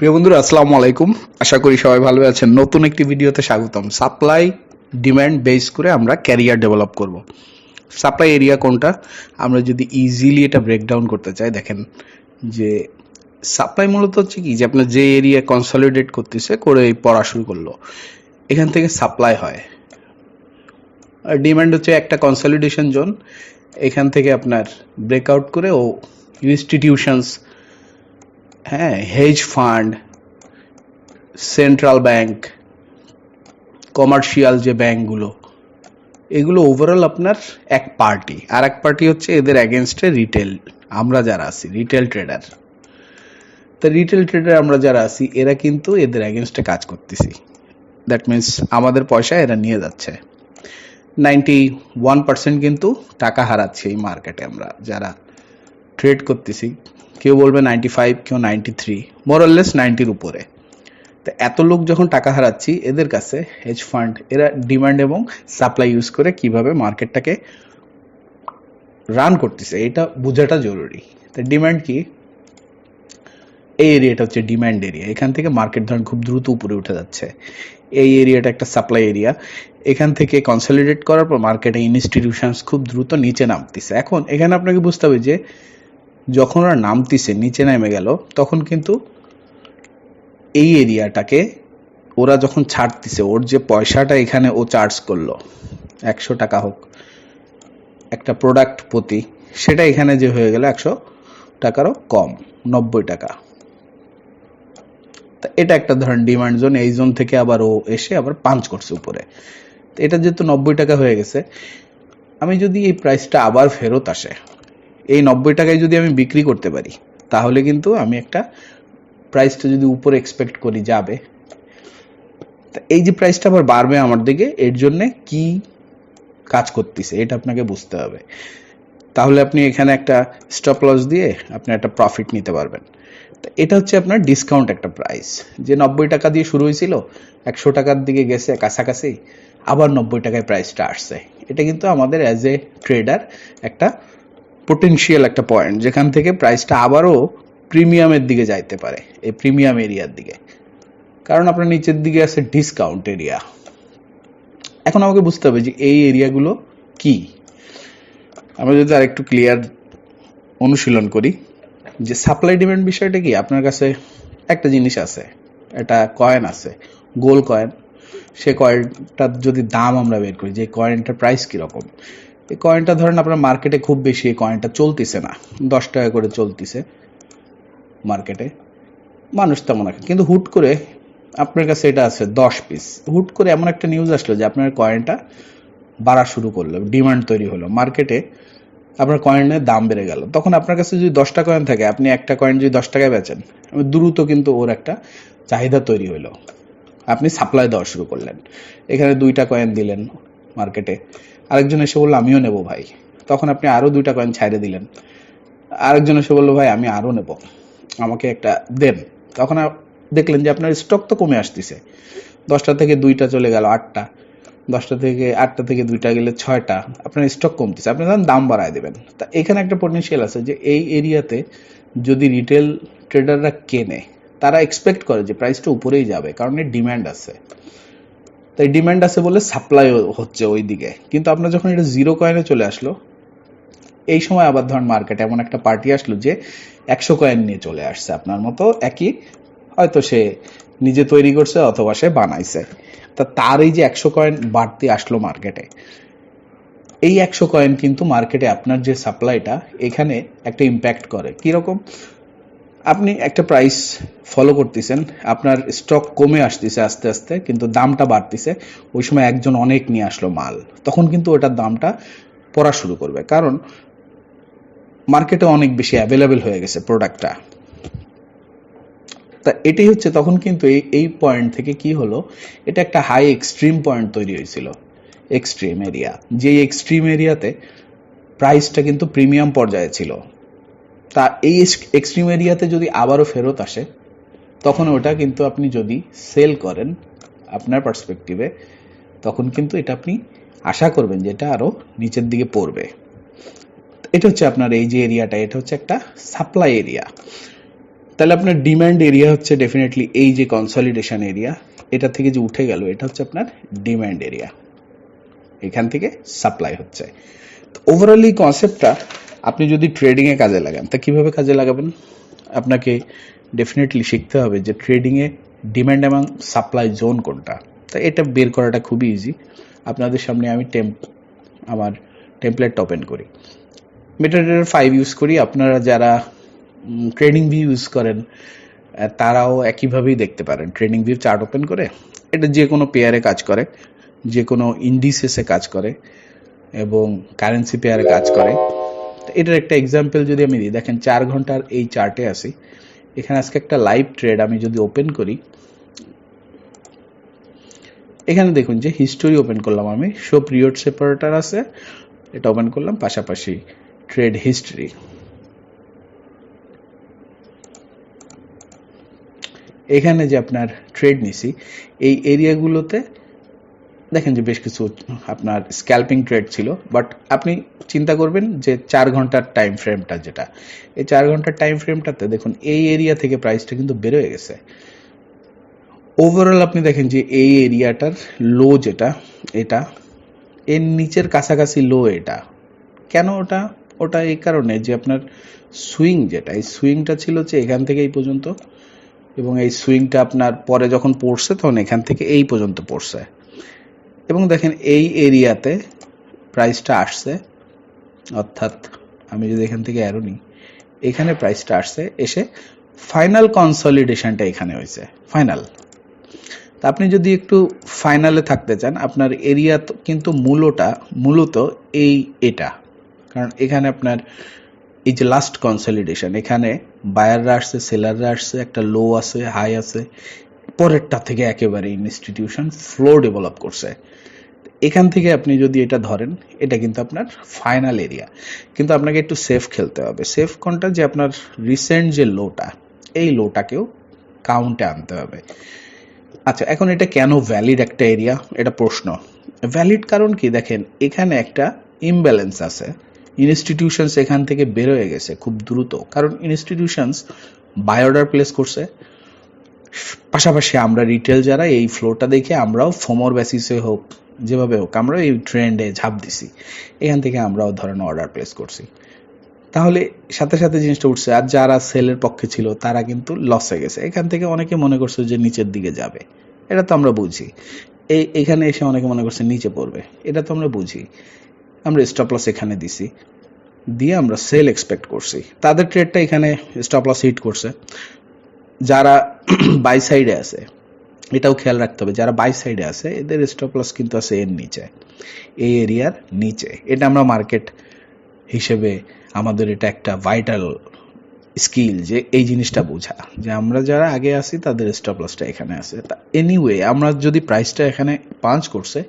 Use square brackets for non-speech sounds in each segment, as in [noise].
প্রিয় বন্ধুরা, আসসালামু আলাইকুম। আশা করি সবাই ভালো আছেন। নতুন একটি ভিডিওতে স্বাগতম। সাপ্লাই ডিম্যান্ড বেস করে আমরা ক্যারিয়ার ডেভেলপ করব। সাপ্লাই এরিয়া কোনটা? আমরা যদি ইজিলি এটা ব্রেকডাউন করতে চাই, দেখেন যে সাপ্লাই মূলত হচ্ছে কি? যে আপনার যে এরিয়া কনসলিডেট করতেছে, করে পড়া শুরু করল। এখান থেকে সাপ্লাই হয়। আর ডিমান্ড হচ্ছে একটা কনসলিডেশন জোন এখান থেকে আপনার ব্রেকআউট করে ও ইনস্টিটিউশনস হ্যাঁ hedge fund central bank commercial যে ব্যাংকগুলো এগুলো ওভারঅল আপনার এক পার্টি আর এক পার্টি হচ্ছে এদের অ্যাগেনস্টে রিটেল আমরা যারা আছি রিটেল ট্রেডার তো রিটেল ট্রেডার আমরা যারা আছি, এরা কিন্তু এদের অ্যাগেনস্টে কাজ করতেছি। দ্যাট মিন্স আমাদের পয়সা এরা নিয়ে যাচ্ছে। নাইনটি ওয়ান পার্সেন্ট কিন্তু টাকা হারাচ্ছে এই মার্কেটে আমরা যারা ট্রেড করতেছি। কেউ বলবে নাইনটি ফাইভ কেউ ninety three more or less নাইনটির উপরে। তো এত লোক যখন টাকা হারাচ্ছি, এদের কাছে হেজ ফান্ড এরা ডিমান্ড এবং সাপ্লাই ইউজ করে কীভাবে মার্কেটটাকে রান করতেছে, এটা বোঝাটা জরুরি। তো ডিমান্ড কি? এই এরিয়াটা হচ্ছে ডিমান্ড এরিয়া এখান থেকে মার্কেট ধরেন খুব দ্রুত উপরে উঠে যাচ্ছে। এই এরিয়াটা একটা সাপ্লাই এরিয়া এখান থেকে কনসলিডেট করার পর মার্কেটে ইনস্টিটিউশনস খুব দ্রুত নিচে নামতেছে। এখন এখানে আপনাকে বুঝতে হবে যে যখন ওরা নামতিছে, নিচে নেমে গেল, তখন কিন্তু এই এরিয়াটাকে ওরা যখন ছাড়তিছে, ওর যে পয়সাটা এখানে ও চার্জ করল, একশো টাকা হোক, একটা প্রোডাক্ট প্রতি, সেটা এখানে যে হয়ে গেল একশো টাকারও কম, নব্বই টাকা। তা এটা একটা ধরেন ডিমান্ড জোন এই জোন থেকে আবার ও এসে আবার পাঞ্চ করছে উপরে। এটা যেহেতু নব্বই টাকা হয়ে গেছে, আমি যদি এই প্রাইসটা আবার ফেরত আসে এই নব্বই টাকায় যদি আমি বিক্রি করতে পারি, তাহলে কিন্তু আমি একটা প্রাইসটা যদি উপরে এক্সপেক্ট করি যাবে এই যে প্রাইসটা আবার বাড়বে আমার দিকে, এর জন্যে কি কাজ করতেছে এটা আপনাকে বুঝতে হবে। তাহলে আপনি এখানে একটা স্টপ লস দিয়ে আপনি একটা প্রফিট নিতে পারবেন। এটা হচ্ছে আপনার ডিসকাউন্ট একটা প্রাইস যে নব্বই টাকা দিয়ে শুরু হয়েছিল, একশো টাকার দিকে গেছে কাছাকাছি, আবার নব্বই টাকায় প্রাইসটা আসছে। এটা কিন্তু আমাদের অ্যাজ এ ট্রেডার একটা পোটেনশিয়াল একটা পয়েন্ট যেখান থেকে প্রাইসটা আবারও প্রিমিয়ামের দিকে যাইতে পারে, এই প্রিমিয়াম এরিয়ার দিকে। কারণ আপনার নিচের দিকে আছে ডিসকাউন্ট এরিয়া এখন আমাকে বুঝতে হবে যে এই এরিয়াগুলো কি। আমরা যদি আর একটু ক্লিয়ার অনুশীলন করি, যে সাপ্লাই ডিমান্ড বিষয়টা কি? আপনার কাছে একটা জিনিস আছে এটা কয়েন আছে গোল কয়েন সে কয়েনটার যদি দাম আমরা বের করি, যে কয়েনটার প্রাইস কীরকম? এই কয়েনটা ধরেন আপনার মার্কেটে খুব বেশি এই কয়েনটা চলতেছে না। দশ টাকা করে চলতেছে মার্কেটে মানুষ তেমন একটা। কিন্তু হুট করে আপনার কাছে এটা আছে দশ পিস হুট করে এমন একটা নিউজ আসলো যে আপনার কয়েনটা বাড়া শুরু করল ডিমান্ড তৈরি হলো। মার্কেটে আপনার কয়েনের দাম বেড়ে গেল। তখন আপনার কাছে যদি দশটা কয়েন থাকে, আপনি একটা কয়েন যদি দশ টাকায় বেচেন, দ্রুত কিন্তু ওর একটা চাহিদা তৈরি হলো। আপনি সাপ্লাই দেওয়া শুরু করলেন। এখানে দুইটা কয়েন দিলেন মার্কেটে আরেকজন এসে বলল, আমিও নেব ভাই। তখন আপনি আরও দুইটা কয়েন ছাইড়ে দিলেন। আরেকজন এসে বলল, ভাই, আমি আরও নেব। আমাকে একটা দেন। তখন দেখলেন যে আপনার স্টক তো কমে আসতেছে। দশটা থেকে দুইটা চলে গেল আটটা। দশটা থেকে আটটা থেকে দুইটা গেলে ছয়টা। আপনার স্টক কমতেছে। আপনি তখন দাম বাড়ায় দেবেন। তা এখানে একটা পটেনশিয়াল আছে যে এই এরিয়াতে যদি রিটেল ট্রেডাররা কেনে, তারা এক্সপেক্ট করে যে প্রাইসটা উপরেই যাবে, কারণ এর ডিম্যান্ড আছে। তাই ডিম্যান্ড আছে বলে সাপ্লাই হচ্ছে ওই দিকে কিন্তু আপনার যখন এটা জিরো কয়েনে চলে আসলো, এই সময় আবার ধরেন মার্কেটে এমন একটা পার্টি আসলো যে একশো কয়েন নিয়ে চলে আসছে আপনার মতো, একই হয়তো সে নিজে তৈরি করছে অথবা সে বানাইছে। তা তার এই যে একশো কয়েন বাড়তি আসলো মার্কেটে এই একশো কয়েন কিন্তু মার্কেটে আপনার যে সাপ্লাইটা এখানে একটা ইম্প্যাক্ট করে। কীরকম? আপনি একটা প্রাইস ফলো করতেছেন, আপনার স্টক কমে আসতেছে আস্তে আস্তে, কিন্তু দামটা বাড়তেছে, ওই সময় একজন অনেক নিয়ে আসলো মাল। তখন কিন্তু ওটার দামটা পড়া শুরু করবে। কারণ মার্কেটে অনেক বেশি অ্যাভেলেবেল হয়ে গেছে প্রোডাক্টটা তা এটাই হচ্ছে তখন কিন্তু এই এই পয়েন্ট থেকে কি হলো, এটা একটা হাই এক্সট্রিম পয়েন্ট তৈরি হয়েছিল। এক্সট্রিম এরিয়া যেই এক্সট্রিম এরিয়াতে প্রাইসটা কিন্তু প্রিমিয়াম পর্যায়ে ছিল। তা এই এক্সট্রিম এরিয়াতে যদি আবারও ফেরত আসে, তখন ওটা কিন্তু আপনি যদি সেল করেন আপনার পার্সপেক্টিভে তখন কিন্তু এটা আপনি আশা করবেন যে এটা আরও নিচের দিকে পড়বে। এটা হচ্ছে আপনার এই যে এরিয়াটা এটা হচ্ছে একটা সাপ্লাই এরিয়া তাহলে আপনার ডিম্যান্ড এরিয়া হচ্ছে ডেফিনেটলি এই যে কনসলিডেশন এরিয়া এটা থেকে যে উঠে গেল, এটা হচ্ছে আপনার ডিম্যান্ড এরিয়া এখান থেকে সাপ্লাই হচ্ছে। ওভারঅল এই কনসেপ্টটা আপনি যদি ট্রেডিংয়ে কাজে লাগান, তা কীভাবে কাজে লাগাবেন? আপনাকে ডেফিনেটলি শিখতে হবে যে ট্রেডিংয়ে ডিমান্ড এবং সাপ্লাই জোন কোনটা। তা এটা বের করাটা খুবই ইজি আপনাদের সামনে আমি টেম্প আমার টেমপ্লেটটা ওপেন করি। মেটাডেটার ফাইভ ইউজ করি। আপনারা যারা ট্রেডিং ভিউ ইউজ করেন তারাও একইভাবেই দেখতে পারেন। ট্রেডিং ভিউ চার্ট ওপেন করে। এটা যে কোনো পেয়ারে কাজ করে, যে কোনো ইন্ডিসেসে কাজ করে, এবং কারেন্সি পেয়ারে কাজ করে। এটার একটা এক্সাম্পল যদি আমি দিই, দেখেন চার ঘণ্টার এই চার্টে আসি এখানে আজকে একটা লাইভ ট্রেড আমি যদি ওপেন করি, এখানে দেখুন যে হিস্টোরি ওপেন করলাম আমি শো পিরিয়ড সেপারেটার আছে, এটা ওপেন করলাম, পাশাপাশি ট্রেড হিস্ট্রি এখানে যে আপনার ট্রেড নিছি, এই এরিয়াগুলোতে দেখেন যে বেশ কিছু আপনার স্ক্যাল্পিং ট্রেড ছিল বাট আপনি চিন্তা করবেন যে চার ঘণ্টার টাইম ফ্রেমটা যেটা, এই চার ঘণ্টার টাইম ফ্রেমটাতে দেখুন এই এরিয়া থেকে প্রাইসটা কিন্তু বেরোয় গেছে। ওভারঅল আপনি দেখেন যে এই এরিয়াটার লো যেটা, এটা, এর নিচের কাছাকাছি লো এটা। কেন ওটা? ওটা এই কারণে যে আপনার সুইং যেটা, এই সুইংটা ছিল যে এখান থেকে এই পর্যন্ত, এবং এই সুইংটা আপনার পরে যখন পড়ছে তখন এখান থেকে এই পর্যন্ত পড়ছে। এবং দেখেন এই এরিয়াতে প্রাইসটা আসছে, অর্থাৎ আমি যদি এখান থেকে অ্যারো নিই, এখানে প্রাইসটা আসছে, এসে ফাইনাল কনসলিডেশনটা এখানে হয়েছে ফাইনাল তা আপনি যদি একটু ফাইনালে থাকতে চান, আপনার এরিয়া কিন্তু মূলটা, মূলত এই এটা। কারণ এখানে আপনার এই যে লাস্ট কনসলিডেশন এখানে বায়াররা আসছে সেলাররা আসছে, একটা লো আছে হাই আছে পরেরটা থেকে একেবারে ইনস্টিটিউশন ফ্লো ডেভেলপ করছে। এখান থেকে আপনি যদি এটা ধরেন, এটা কিন্তু আপনার ফাইনাল এরিয়া কিন্তু আপনাকে একটু সেফ খেলতে হবে। সেফ কোনটা? যে আপনার রিসেন্ট যে লোটা এই লোটাকেও কাউন্টে আনতে হবে। আচ্ছা এখন এটা কেন ভ্যালিড একটা এরিয়া এটা প্রশ্ন। ভ্যালিড কারণ কি? দেখেন, এখানে একটা ইমব্যালেন্স আছে। ইনস্টিটিউশনস এখান থেকে বেরোয় গেছে খুব দ্রুত। কারণ ইনস্টিটিউশনস বায়োডার প্লেস করছে। পাশাপাশি আমরা রিটেল যারা, এই ফ্লোটা দেখে আমরাও ফোমর বেসিসে হোক, যেভাবে হোক, আমরা এই ট্রেন্ডে ঝাঁপ দিছি। এখান থেকে আমরাও ধরেন অর্ডার প্লেস করছি। তাহলে সাথে সাথে জিনিসটা উঠছে, আর যারা সেলের পক্ষে ছিল, তারা কিন্তু লসে গেছে। এখান থেকে অনেকে মনে করছে যে নিচের দিকে যাবে। এটা তো আমরা বুঝি। এই এখানে এসে অনেকে মনে করছে নিচে পড়বে। এটা তো আমরা বুঝি। আমরা স্টপ লস এখানে দিছি। দিয়ে আমরা সেল এক্সপেক্ট করছি। তাদের ট্রেডটা এখানে স্টপ লস হিট করছে। যারা [clears throat] বাই সাইডে আছে, এটাও খেয়াল রাখতে হবে, যারা বাই সাইডে আছে, এদের স্টপ লস কিন্তু আছে এর নিচে, এই এরিয়ার নিচে। এটা আমরা মার্কেট হিসেবে আমাদের এটা একটা ভাইটাল স্কিল যে এই জিনিসটা বোঝা, যে আমরা যারা আগে আসি তাদের স্টপ লসটা এখানে আছে। তা এনিওয়ে আমরা যদি প্রাইসটা এখানে পাঞ্চ করছে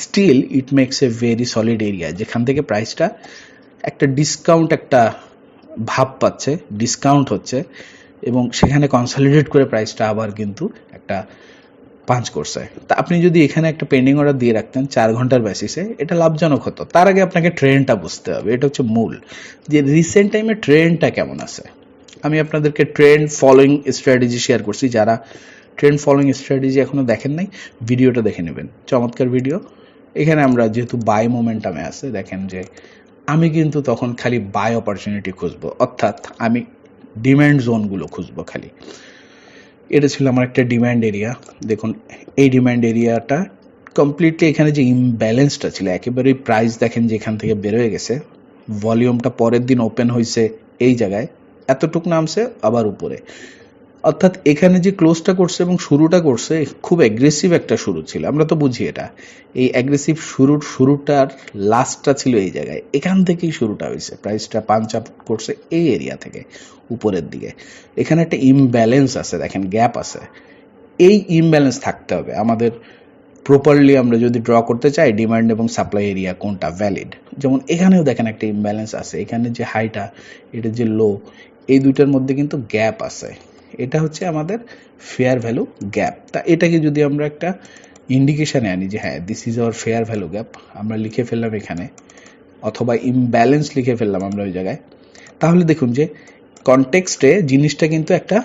still it makes a very solid area যেখান থেকে প্রাইসটা একটা ডিসকাউন্ট একটা ভাব পাচ্ছে ডিসকাউন্ট হচ্ছে এবং সেখানে কনসলিডেট করে প্রাইসটা আবার কিন্তু একটা পাঞ্চ করছে। তা আপনি যদি এখানে একটা পেন্ডিং অর্ডার দিয়ে রাখতেন চার ঘণ্টার বেসিসে এটা লাভজনক হতো। তার আগে আপনাকে ট্রেন্ডটা বুঝতে হবে, এটা হচ্ছে মূল। যে রিসেন্ট টাইমে ট্রেন্ডটা কেমন আছে? আমি আপনাদেরকে ট্রেন্ড ফলোয়িং স্ট্র্যাটেজি শেয়ার করছি, যারা ট্রেন্ড ফলোয়িং স্ট্র্যাটেজি এখনও দেখেন নাই, ভিডিওটা দেখে নেবেন। চমৎকার ভিডিও এখানে আমরা যেহেতু বাই মোমেন্টামে আছে, দেখেন যে আমি কিন্তু তখন খালি বাই অপরচুনিটি খুঁজবো। অর্থাৎ আমি ডিম্যান্ড জোনগুলো খুঁজবো খালি। এটা ছিল আমার একটা ডিম্যান্ড এরিয়া দেখুন, এই ডিম্যান্ড এরিয়াটা কমপ্লিটলি এখানে যে ইমব্যালেন্সটা ছিল, একেবারেই প্রাইস দেখেন যে এখান থেকে বেরোয় গেছে ভলিউমটা পরের দিন ওপেন হয়েছে এই জায়গায়, এতটুক নামছে আবার উপরে। অর্থাৎ এখানে যে ক্লোজটা করছে এবং শুরুটা করছে, খুব অ্যাগ্রেসিভ একটা শুরু ছিল। আমরা তো বুঝি এটা। এই অ্যাগ্রেসিভ শুরুর শুরুটার লাস্টটা ছিল এই জায়গায়। এখান থেকেই শুরুটা হয়েছে। প্রাইসটা পাঞ্চ আপ করছে এই এরিয়া থেকে উপরের দিকে। এখানে একটা ইমব্যালেন্স আছে, দেখেন গ্যাপ আছে। এই ইমব্যালেন্স থাকতে হবে। আমাদের প্রপারলি আমরা যদি ড্র করতে চাই ডিমান্ড এবং সাপ্লাই এরিয়া কোনটা ভ্যালিড যেমন এখানেও দেখেন একটা ইমব্যালেন্স আছে। এখানে যে হাইটা এটা যে লো এই দুইটার মধ্যে কিন্তু গ্যাপ আছে। এটা হচ্ছে আমাদের ফেয়ার ভ্যালু গ্যাপ তা এটাকে যদি আমরা একটা ইন্ডিকেশনে আনি যে হ্যাঁ this is our fair value gap আমরা লিখে ফেললাম এখানে, অথবা ইমব্যালেন্স লিখে ফেললাম আমরা ওই জায়গায়, তাহলে দেখুন যে কনটেক্সটে জিনিসটা কিন্তু একটা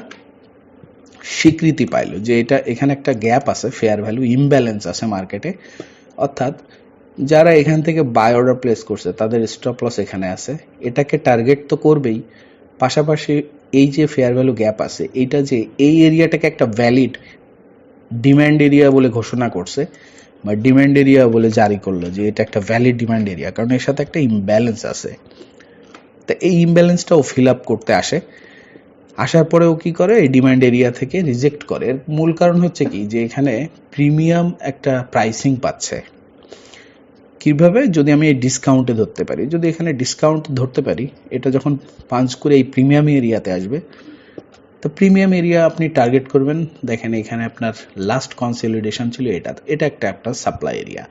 স্বীকৃতি পাইলো যে এটা এখানে একটা গ্যাপ আছে ফেয়ার ভ্যালু ইমব্যালেন্স আছে মার্কেটে অর্থাৎ যারা এখান থেকে বাই অর্ডার প্লেস করছে, তাদের স্টপ লস এখানে আছে। এটাকে টার্গেট তো করবেই। পাশাপাশি এই যে ফেয়ার ভ্যালু গ্যাপ আছে, এইটা যে এই এরিয়াটাকে একটা ভ্যালিড ডিম্যান্ড এরিয়া বলে ঘোষণা করছে, বা ডিম্যান্ড এরিয়া বলে জারি করল যে এটা একটা ভ্যালিড ডিম্যান্ড এরিয়া কারণ এর সাথে একটা ইমব্যালেন্স আছে। তো এই ইমব্যালেন্সটাও ফিল আপ করতে আসে। আসার পরেও কি করে? এই ডিম্যান্ড এরিয়া থেকে রিজেক্ট করে। এর মূল কারণ হচ্ছে কি? যে এখানে প্রিমিয়াম একটা প্রাইসিং পাচ্ছে। কীভাবে যদি আমি এই ডিসকাউন্টে ধরতে পারি, যদি এখানে ডিসকাউন্ট ধরতে পারি, এটা যখন পাঞ্চ করে এই প্রিমিয়াম এরিয়াতে আসবে, তো প্রিমিয়াম এরিয়া আপনি টার্গেট করবেন, দেখেন এখানে আপনার লাস্ট কনসলিডেশন ছিল এটা এটা একটা একটা সাপ্লাই এরিয়া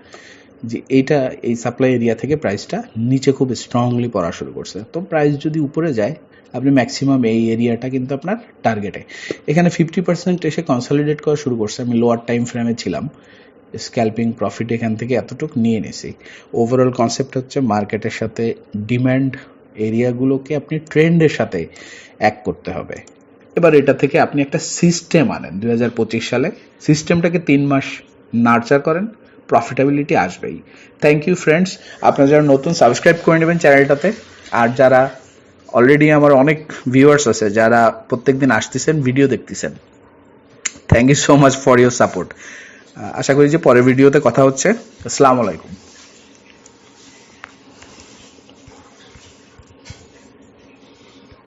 যে এইটা, এই সাপ্লাই এরিয়া থেকে প্রাইসটা নিচে খুব স্ট্রংলি পড়া শুরু করছে, তো প্রাইস যদি উপরে যায়, আপনি ম্যাক্সিমাম এই এরিয়াটা কিন্তু আপনার টার্গেটে এখানে ফিফটি পার্সেন্ট এসে কনসলিডেট করা শুরু করছে, আমি লোয়ার টাইম ফ্রেমে ছিলাম স্ক্যাল্পিং প্রফিট এখান থেকে এতটুকু নিয়ে নিছি। ওভারঅল কনসেপ্ট হচ্ছে মার্কেটের সাথে ডিম্যান্ড এরিয়াগুলোকে আপনি ট্রেন্ডের সাথে এক করতে হবে। এবার এটা থেকে আপনি একটা সিস্টেম আনেন। দু হাজার পঁচিশ সালে সিস্টেমটাকে তিন মাস নার্চার করেন প্রফিটেবিলিটি আসবেই। থ্যাংক ইউ ফ্রেন্ডস আপনারা যারা নতুন সাবস্ক্রাইব করে নেবেন চ্যানেলটাতে আর যারা অলরেডি আমার অনেক ভিউয়ার্স আছে, যারা প্রত্যেকদিন আসতেছেন ভিডিও দেখতেছেন। Thank you so much for your support আশা করি যে পরের ভিডিওতে কথা হচ্ছে। আসসালামু আলাইকুম।